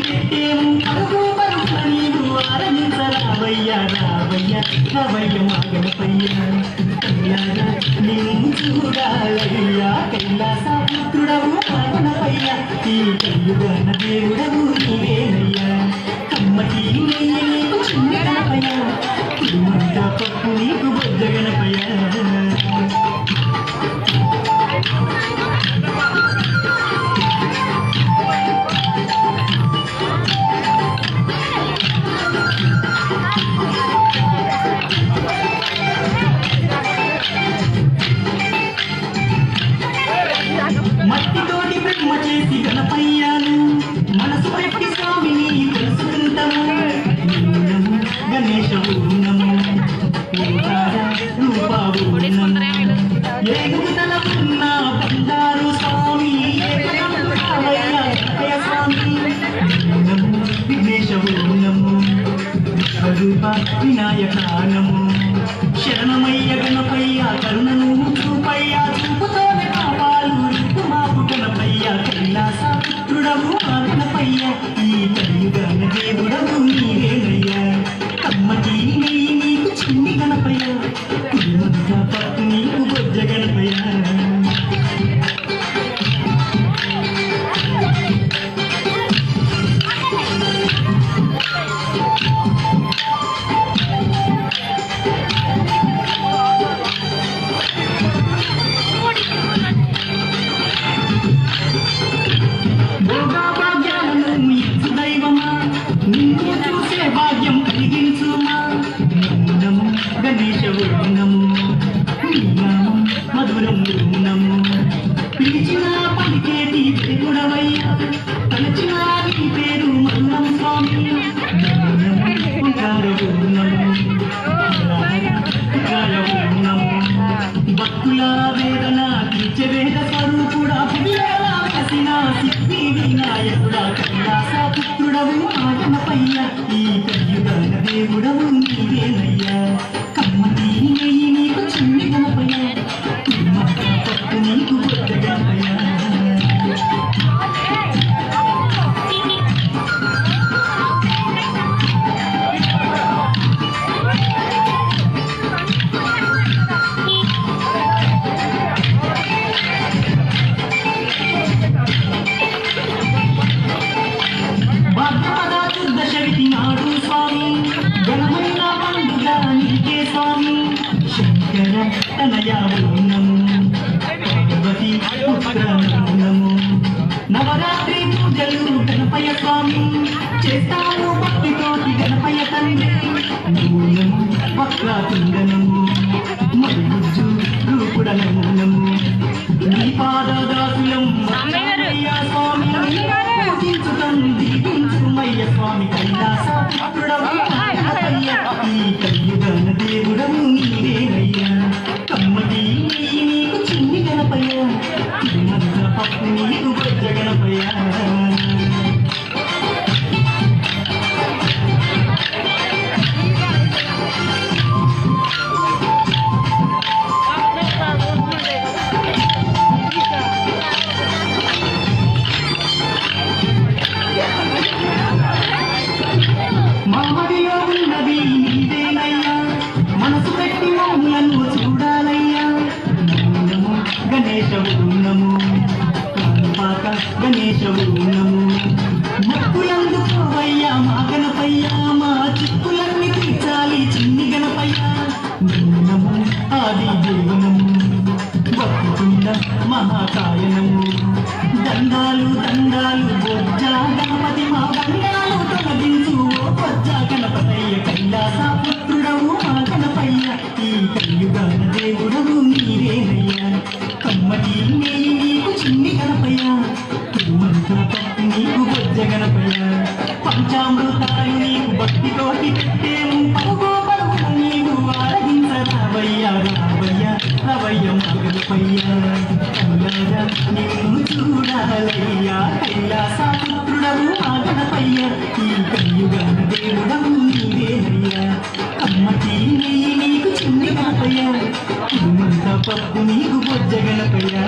పెట్టేము పరుగు నీవు ఆరంభించరావయ్యా రావయ్యా రావయ్య మాగనపయ్య కయ్యారా నిన్ను కైలాస పుత్రుడవు మాగనపయ్య ఈ దేవుడవు నీవేనయ్యా కమ్మటి మట్టితోటి బ్రహ్మ చేసి గణపయ్యాను మనసు పెట్టి స్వామిని తెలుసుకుంటాము. నమో గణేశ నమో రూపావు నమో ఉన్న బంగారు స్వామి ఏకదంతాలయ్య నమో విశ్వరూప వినాయక నమో శరణమయ్య గణపయ్య కరుణను చూపయ్యా చూప మధురం నమో పిలిచిన పలికేటి దేవుడవయ్యా నీకు పెద్ద స్వామి. ఘనమైన పండుగ నీకే స్వామి శంకర నవరాత్రి పూజలు గణపయ్య స్వామి. చేస్తాను భక్తితోటి గణపయ్య తండ్రి. నమో వక్రాతుండనము మరుగుజ్జు రూపుడనము నమో నీ పాదదాసులం రామయ్య స్వామి పూజించుతం దీపించుమయ్య స్వామి కైలాస నీకు బొజ్జ గణేశవు నమో మొక్కులందుకోవయ్యా మా గణపయ్యా మా చిక్కులన్నీ తీర్చాలి చిన్ని గణపయ్యా. నమో ఆది జీవనము భక్తుకుండ మహాకాయనము. దండాలు దండాలు రావయ్య రవయ్య నిన్ను చూడాలయ్యా అయ్యా పుత్రుడవు ఆగడపయ్య ఈ కలియుగన దేవుడవు నీవేనయ్యా కమ్మటి నెయ్యి నీకు చిన్ని మాపయ్యా తిరుమంత పప్పు నీకు బొజ్జగణపయ్యా